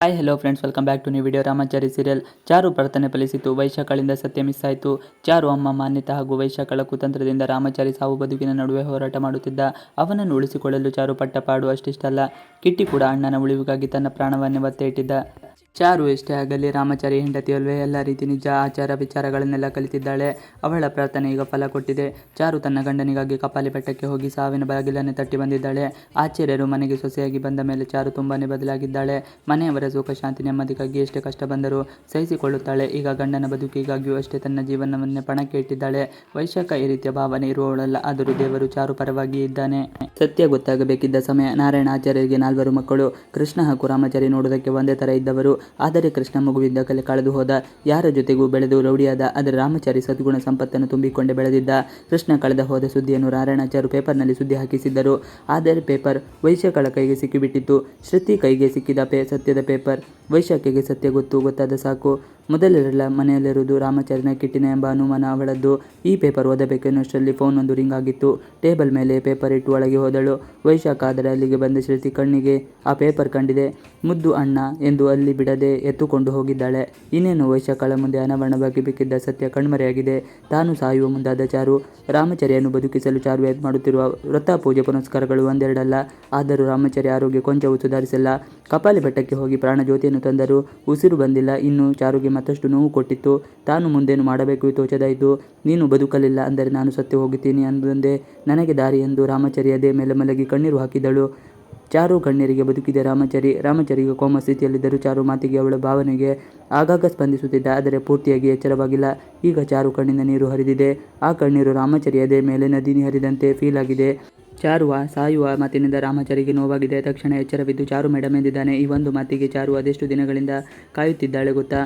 Hi hello friends welcome back to new video Ramachari serial Charu ಪ್ರಾರ್ಥನೆ ಫಲಿಸಿತು ವೈಶಾಖಳಿಂದ ಸತ್ಯ miss ಆಯಿತು. ಚಾರು ಅಮ್ಮ ಮಾನ್ಯತ ಹಾಗೂ ವೈಶಾಖಳ ಕುತಂತ್ರದಿಂದ ರಾಮಾಚಾರಿ ಸಾವು ಬದುಕಿನ ನಡುವೆ ಹೋರಾಟ ಮಾಡುತ್ತಿದ್ದ. ಅವನನ್ನು ಉಳಿಸಿಕೊಳ್ಳಲು ಚಾರು ಪಟ್ಟಪಾಡು ಅಷ್ಟಿಷ್ಟಲ್ಲ. ಕಿಟ್ಟಿ ಕೂಡ ಅಣ್ಣನ ಉಳಿವಿಗಾಗಿ ತನ್ನ ಪ್ರಾಣವನ್ನೇ ಒತ್ತೆ ಇಟ್ಟಿದ್ದ ಚಾರು ಎಷ್ಟೇ ಆಗಲಿ ರಾಮಾಚಾರಿ ಹೆಂಡತಿಯಲ್ವೇ ಎಲ್ಲ ರೀತಿ ನಿಜ ಆಚಾರ ವಿಚಾರಗಳನ್ನೆಲ್ಲ ಕಲಿತಿದ್ದಾಳೆ. ಅವಳ ಪ್ರಾರ್ಥನೆ ಈಗ ಫಲ ಕೊಟ್ಟಿದೆ. ಚಾರು ತನ್ನ ಗಂಡನಿಗಾಗಿ ಕಪಾಲಿ ಬೆಟ್ಟಕ್ಕೆ ಹೋಗಿ ಸಾವಿನ ಬಾಗಿಲನ್ನು ತಟ್ಟಿ ಬಂದಿದ್ದಾಳೆ. ಆಚಾರ್ಯರು ಮನೆಗೆ ಸೊಸೆಯಾಗಿ ಬಂದ ಮೇಲೆ ಚಾರು ತುಂಬಾ ಬದಲಾಗಿದ್ದಾಳೆ. ಮನೆಯವರ ಸುಖ, ಶಾಂತಿ, ನೆಮ್ಮದಿಗಾಗಿ ಎಷ್ಟೇ ಕಷ್ಟ ಬಂದರೂ ಸಹಿಸಿಕೊಳ್ಳುತ್ತಾಳೆ. ಈಗ ಗಂಡನ ಬದುಕಿಗಾಗಿಯೂ ಅಷ್ಟೇ ತನ್ನ ಜೀವನವನ್ನೇ ಪಣಕ್ಕೆ ಇಟ್ಟಿದ್ದಾಳೆ. ವೈಶಾಖ ಈ ರೀತಿಯ ಭಾವನೆ ಇರುವವಳಲ್ಲ. ಆದರೂ ದೇವರು ಚಾರು ಪರವಾಗಿ ಇದ್ದಾನೆ. ಸತ್ಯ ಗೊತ್ತಾಗಬೇಕಿದ್ದ ಸಮಯ. ನಾರಾಯಣ ಆಚಾರ್ಯರಿಗೆ ನಾಲ್ವರು ಮಕ್ಕಳು. ಕೃಷ್ಣ ಹಾಗೂ ರಾಮಾಚಾರಿ ನೋಡೋದಕ್ಕೆ ಒಂದೇ ಥರ ಇದ್ದವರು. ಆದರೆ ಕೃಷ್ಣ ಮಗುವಿದ್ದ ಕಲೆ ಕಳೆದು ಹೋದ. ಯಾರ ಜೊತೆಗೂ ಬೆಳೆದು ರೌಡಿಯಾದ. ಆದರೆ ರಾಮಚಾರಿ ಸದ್ಗುಣ ಸಂಪತ್ತನ್ನು ತುಂಬಿಕೊಂಡೇ ಬೆಳೆದಿದ್ದ. ಕೃಷ್ಣ ಕಳೆದ ಹೋದ ಸುದ್ದಿಯನ್ನು ನಾರಾಯಣಾಚಾರ್ಯ ಪೇಪರ್ನಲ್ಲಿ ಸುದ್ದಿ ಹಾಕಿಸಿದ್ದರು. ಆದರೆ ಪೇಪರ್ ವೈಶ್ಯಕಳ ಕೈಗೆ ಸಿಕ್ಕಿಬಿಟ್ಟಿತ್ತು. ಶ್ರುತಿ ಕೈಗೆ ಸಿಕ್ಕಿದ ಪೇ ಸತ್ಯದ ಪೇಪರ್ ವೈಶಾಖಿಗೆ ಸತ್ಯ ಗೊತ್ತು, ಗೊತ್ತಾದ ಸಾಕು. ಮೊದಲೆಲ್ಲ ಮನೆಯಲ್ಲಿರುವುದು ರಾಮಾಚಾರ್ಯನ ಕಿಟ್ಟಿನ ಎಂಬ ಅನುಮಾನ ಅವಳದ್ದು. ಈ ಪೇಪರ್ ಓದಬೇಕೆನ್ನುವಷ್ಟರಲ್ಲಿ ಫೋನ್ ಒಂದು ರಿಂಗ್ ಆಗಿತ್ತು. ಟೇಬಲ್ ಮೇಲೆ ಪೇಪರ್ ಇಟ್ಟು ಒಳಗೆ ಹೋದಳು. ವೈಶಾಖ ಆದರೆ ಅಲ್ಲಿಗೆ ಬಂದ ಶ್ರುತಿ ಕಣ್ಣಿಗೆ ಆ ಪೇಪರ್ ಕಂಡಿದೆ. ಮುದ್ದು ಅಣ್ಣ ಎಂದು ಅಲ್ಲಿ ಬಿಡದೆ ಎತ್ತುಕೊಂಡು ಹೋಗಿದ್ದಾಳೆ. ಇನ್ನೇನು ವೈಶಾಖಳ ಮುಂದೆ ಅನಾವರಣವಾಗಿ ಬೇಕಿದ್ದ ಸತ್ಯ ಕಣ್ಮರೆಯಾಗಿದೆ. ತಾನು ಸಾಯುವ ಮುಂದಾದ ಚಾರು, ರಾಮಚರ್ಯನ್ನು ಬದುಕಿಸಲು ಚಾರು ಯತ್ನ ಮಾಡುತ್ತಿರುವ ವ್ರತ ಪೂಜೆ ಪುನಸ್ಕಾರಗಳು ಒಂದೆರಡಲ್ಲ. ಆದರೂ ರಾಮಚರ್ಯ ಆರೋಗ್ಯ ಕೊಂಚವೂ ಸುಧಾರಿಸಿಲ್ಲ. ಕಪಾಲಿ ಬೆಟ್ಟಕ್ಕೆ ಹೋಗಿ ಪ್ರಾಣ ಜ್ಯೋತಿಯನ್ನು ತಂದರೂ ಉಸಿರು ಬಂದಿಲ್ಲ. ಇನ್ನು ಚಾರುಗೆ ಮತ್ತಷ್ಟು ನೋವು ಕೊಟ್ಟಿತ್ತು. ತಾನು ಮುಂದೇನು ಮಾಡಬೇಕು ತೋಚದಾಯಿತು. ನೀನು ಬದುಕಲಿಲ್ಲ ಅಂದರೆ ನಾನು ಸತ್ಯ ಹೋಗುತ್ತೀನಿ ಅಂದೊಂದೇ ನನಗೆ ದಾರಿ ಎಂದು ರಾಮಚರ್ಯದೇ ಮೇಲೆ ಮಲಗಿ ಕಣ್ಣೀರು ಹಾಕಿದಳು. ಚಾರು ಕಣ್ಣೀರಿಗೆ ಬದುಕಿದೆ ರಾಮಚಾರಿ. ರಾಮಚಾರಿಗೆ ಕೋಮ ಸ್ಥಿತಿಯಲ್ಲಿದ್ದರೂ ಚಾರು ಮಾತಿಗೆ ಅವಳ ಭಾವನೆಗೆ ಆಗಾಗ ಸ್ಪಂದಿಸುತ್ತಿದ್ದ, ಆದರೆ ಪೂರ್ತಿಯಾಗಿ ಎಚ್ಚರವಾಗಿಲ್ಲ. ಈಗ ಚಾರು ಕಣ್ಣಿನ ನೀರು ಹರಿದಿದೆ. ಆ ಕಣ್ಣೀರು ರಾಮಚರಿಯದೇ ಮೇಲೆ ನದಿ ಹರಿದಂತೆ ಫೀಲ್ ಆಗಿದೆ. ಚಾರುವ ಸಾಯುವ ಮಾತಿನಿಂದ ರಾಮಚಾರಿಗೆ ನೋವಾಗಿದೆ. ತಕ್ಷಣ ಎಚ್ಚರವಿದ್ದು ಚಾರು ಮೇಡಮ್ ಎಂದಿದ್ದಾನೆ. ಈ ಒಂದು ಮಾತಿಗೆ ಚಾರು ಅದೆಷ್ಟು ದಿನಗಳಿಂದ ಕಾಯುತ್ತಿದ್ದಾಳೆ ಗೊತ್ತಾ?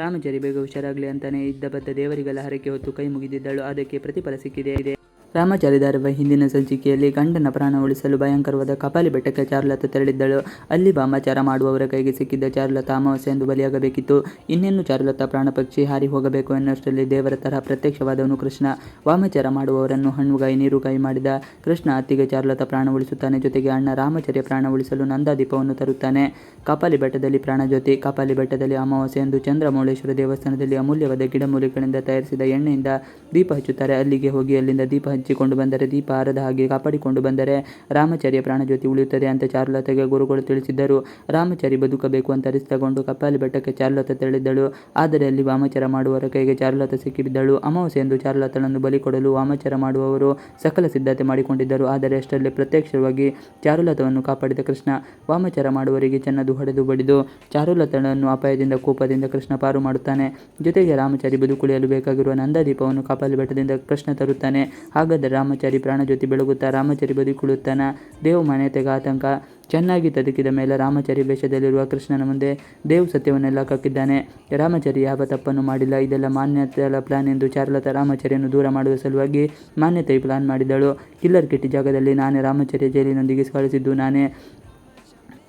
ರಾಮಚಾರಿ ಬೇಗ ಹುಷಾರಾಗಲಿ ಅಂತಾನೆ ಇದ್ದ ಬದ್ದ ದೇವರಿಗೆಲ್ಲ ಹರಕೆ ಹೊತ್ತು ಕೈ ಮುಗಿದಿದ್ದಳು. ಅದಕ್ಕೆ ಪ್ರತಿಫಲ ಸಿಕ್ಕಿದೆ. ಇದೆ ರಾಮಚಾರಿ ಧಾರಾವಾಹಿ ಹಿಂದಿನ ಸಂಚಿಕೆಯಲ್ಲಿ ಗಂಡನ ಪ್ರಾಣ ಉಳಿಸಲು ಭಯಂಕರವಾದ ಕಪಾಲಿ ಬೆಟ್ಟಕ್ಕೆ ಚಾರುಲತಾ ತೆರಳಿದ್ದಳು. ಅಲ್ಲಿ ಬಾಮಾಚಾರ ಮಾಡುವವರ ಕೈಗೆ ಸಿಕ್ಕಿದ್ದ ಚಾರುಲತಾ ಅಮಾವಾಸ್ಯ ಎಂದು ಬಲಿಯಾಗಬೇಕಿತ್ತು. ಇನ್ನೇನು ಚಾರುಲತಾ ಪ್ರಾಣ ಪಕ್ಷಿ ಹಾರಿ ಹೋಗಬೇಕು ಎನ್ನುವಷ್ಟರಲ್ಲಿ ದೇವರ ತರಹ ಪ್ರತ್ಯಕ್ಷವಾದವನು ಕೃಷ್ಣ. ವಾಮಾಚಾರ ಮಾಡುವವರನ್ನು ಹಣ್ಣುಗಾಯಿ, ನೀರುಗಾಯಿ ಮಾಡಿದ ಕೃಷ್ಣ ಅತ್ತಿಗೆ ಚಾರುಲತ ಪ್ರಾಣ ಉಳಿಸುತ್ತಾನೆ. ಜೊತೆಗೆ ಅಣ್ಣ ರಾಮಚಾರ್ಯ ಪ್ರಾಣ ಉಳಿಸಲು ನಂದಾದೀಪವನ್ನು ತರುತ್ತಾನೆ. ಕಪಾಲಿ ಬೆಟ್ಟದಲ್ಲಿ ಪ್ರಾಣಜ್ಯೋತಿ ಕಪಾಲಿ ಬೆಟ್ಟದಲ್ಲಿ ಅಮಾವಾಸ್ಯ ಎಂದು ಚಂದ್ರಮೌಳೇಶ್ವರ ದೇವಸ್ಥಾನದಲ್ಲಿ ಅಮೂಲ್ಯವಾದ ಗಿಡಮೂಲಿಗಳಿಂದ ತಯಾರಿಸಿದ ಎಣ್ಣೆಯಿಂದ ದೀಪ ಹಚ್ಚುತ್ತಾರೆ. ಅಲ್ಲಿಗೆ ಹೋಗಿ ಅಲ್ಲಿಂದ ದೀಪ ಹಚ್ಚಿಕೊಂಡು ಬಂದರೆ ದೀಪ ಆರದ ಹಾಗೆ ಕಾಪಾಡಿಕೊಂಡು ಬಂದರೆ ರಾಮಚಾರಿಯ ಪ್ರಾಣಜ್ಯೋತಿ ಉಳಿಯುತ್ತದೆ ಅಂತ ಚಾರುಲತೆಗೆ ಗುರುಗಳು ತಿಳಿಸಿದ್ದರು. ರಾಮಚಾರಿ ಬದುಕಬೇಕು ಅಂತ ಅರಿಸ್ತಗೊಂಡು ಕಪ್ಪಾಲಿ ಬೆಟ್ಟಕ್ಕೆ ಚಾರುಲತ ತೆರಳಿದ್ದಳು. ಆದರೆ ಅಲ್ಲಿ ವಾಮಚಾರ ಮಾಡುವವರ ಕೈಗೆ ಚಾರುಲತ ಸಿಕ್ಕಿಬಿದ್ದಳು. ಅಮಾವಾಸ್ಯೆ ಎಂದು ಚಾರುಲತನನ್ನು ಬಲಿ ಕೊಡಲು ವಾಮಚಾರ ಮಾಡುವವರು ಸಕಲ ಸಿದ್ಧತೆ ಮಾಡಿಕೊಂಡಿದ್ದರು. ಆದರೆ ಅಷ್ಟರಲ್ಲಿ ಪ್ರತ್ಯಕ್ಷವಾಗಿ ಚಾರುಲತವನ್ನು ಕಾಪಾಡಿದ ಕೃಷ್ಣ, ವಾಮಚಾರ ಮಾಡುವವರಿಗೆ ಚೆನ್ನದು ಹೊಡೆದು ಬಡಿದು ಚಾರುಲತನನ್ನು ಅಪಾಯದಿಂದ ಕೋಪದಿಂದ ಕೃಷ್ಣ ಪಾರು ಮಾಡುತ್ತಾನೆ. ಜೊತೆಗೆ ರಾಮಚಾರಿ ಬದುಕುಳಿಯಲು ಬೇಕಾಗಿರುವ ನಂದಾದೀಪವನ್ನು ಕಾಪಾಲಿ ಬೆಟ್ಟದಿಂದ ಕೃಷ್ಣ ತರುತ್ತಾನೆ. ಹಾಗಾದರೆ ರಾಮಚಾರಿ ಪ್ರಾಣಜ್ಯೋತಿ ಬೆಳಗುತ್ತಾ, ರಾಮಚಾರಿ ಬದುಕುಳುತ್ತಾನ? ದೇವ್ ಮಾನ್ಯತೆಗೆ ಆತಂಕ. ಚೆನ್ನಾಗಿ ತದುಕಿದ ಮೇಲೆ ರಾಮಚಾರಿ ವೇಷದಲ್ಲಿರುವ ಕೃಷ್ಣನ ಮುಂದೆ ದೇವ್ ಸತ್ಯವನ್ನೆಲ್ಲ ಕಕ್ಕಿದ್ದಾನೆ ರಾಮಚಾರಿ ಯಾವ ತಪ್ಪನ್ನು ಮಾಡಿಲ್ಲ. ಇದೆಲ್ಲ ಮಾನ್ಯತೆಯ ಪ್ಲಾನ್ ಎಂದು ಚಾರುಲತಾ ರಾಮಚಾರಿಯನ್ನು ದೂರ ಮಾಡುವ ಸಲುವಾಗಿ ಮಾನ್ಯತೆ ಪ್ಲಾನ್ ಮಾಡಿದಳು. ಕಿಲ್ಲರ್ ಕಿಟ್ಟಿ ಜಾಗದಲ್ಲಿ ನಾನೇ ರಾಮಚಾರ್ಯ ಜೈಲಿನೊಂದಿಗೆ ಕಳಿಸಿದ್ದು ನಾನೇ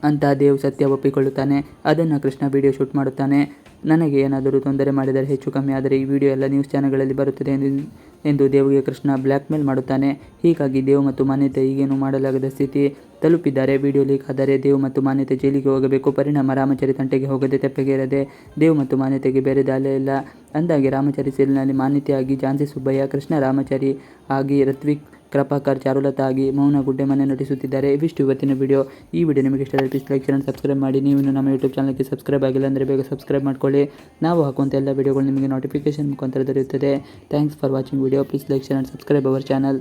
ಅಂತ ದೇವ್ ಸತ್ಯ ಒಪ್ಪಿಕೊಳ್ಳುತ್ತಾನೆ. ಅದನ್ನು ಕೃಷ್ಣ ವಿಡಿಯೋ ಶೂಟ್ ಮಾಡುತ್ತಾನೆ. ನನಗೆ ಏನಾದರೂ ತೊಂದರೆ ಮಾಡಿದರೆ ಹೆಚ್ಚು ಕಮ್ಮಿ. ಆದರೆ ಈ ವಿಡಿಯೋ ಎಲ್ಲ ನ್ಯೂಸ್ ಚಾನಲ್ಗಳಲ್ಲಿ ಬರುತ್ತದೆ ಎಂದು ಎಂದು ದೇವಿಗೆ ಕೃಷ್ಣ ಬ್ಲ್ಯಾಕ್ ಮೇಲ್ ಮಾಡುತ್ತಾನೆ. ಹೀಗಾಗಿ ದೇವ್ ಮತ್ತು ಮಾನ್ಯತೆ ಈಗೇನು ಮಾಡಲಾಗದ ಸ್ಥಿತಿ ತಲುಪಿದ್ದಾರೆ. ವಿಡಿಯೋ ಲೀಕ್ ಆದರೆ ದೇವ್ ಮತ್ತು ಮಾನ್ಯತೆ ಜೈಲಿಗೆ ಹೋಗಬೇಕು. ಪರಿಣಾಮ ರಾಮಚರಿ ತಂಟೆಗೆ ಹೋಗದೆ ತೆಪ್ಪಗೇರದೆ ದೇವ್ ಮತ್ತು ಮಾನ್ಯತೆಗೆ ಬೇರೆ ದಾಲೆ ಇಲ್ಲ. ಅಂದಾಗೆ ರಾಮಚಾರಿ ಸೀರಿಯಲ್ನಲ್ಲಿ ಮಾನ್ಯತೆಯಾಗಿ ಝಾನ್ಸಿ ಸುಬ್ಬಯ್ಯ, ಕೃಷ್ಣ ರಾಮಚಾರಿ ಆಗಿ ಋತ್ವಿಕ್ ಕೃಪಾಕರ್ ಚಾರುಲತಾ ಆಗಿ ಮೌನ ಗುಡ್ಡೆ ಮನೆ ನಟಿಸುತ್ತಿದ್ದಾರೆ. ಇವಿಷ್ಟು ಇವತ್ತಿನ ವಿಡಿಯೋ ಈ ವಿಡಿಯೋ ನಿಮಗೆ ಇಷ್ಟ ಪ್ಲೀಸ್ ಲೈಕ್ ಚಾನಲ್ ಸಬ್ಸ್ಕ್ರೈಬ್ ಮಾಡಿ. ನೀವು ನಮ್ಮ ಯೂಟ್ಯೂಬ್ ಚಾನಲ್ಗೆ ಸಬ್ಸ್ಕ್ರೈಬ್ ಆಗಿಲ್ಲ ಅಂದರೆ ಬೇಗ ಸಬ್ಸ್ಕ್ರೈಬ್ ಮಾಡ್ಕೊಳ್ಳಿ. ನಾವು ಹಾಕುವಂಥ ಎಲ್ಲ ವಿಡಿಯೋಗಳು ನಿಮಗೆ ನೋಟಿಫಿಕೇಶನ್ ಮುಖಾಂತರ ದೊರೆಯುತ್ತದೆ. Thanks for watching video please like channel subscribe our channel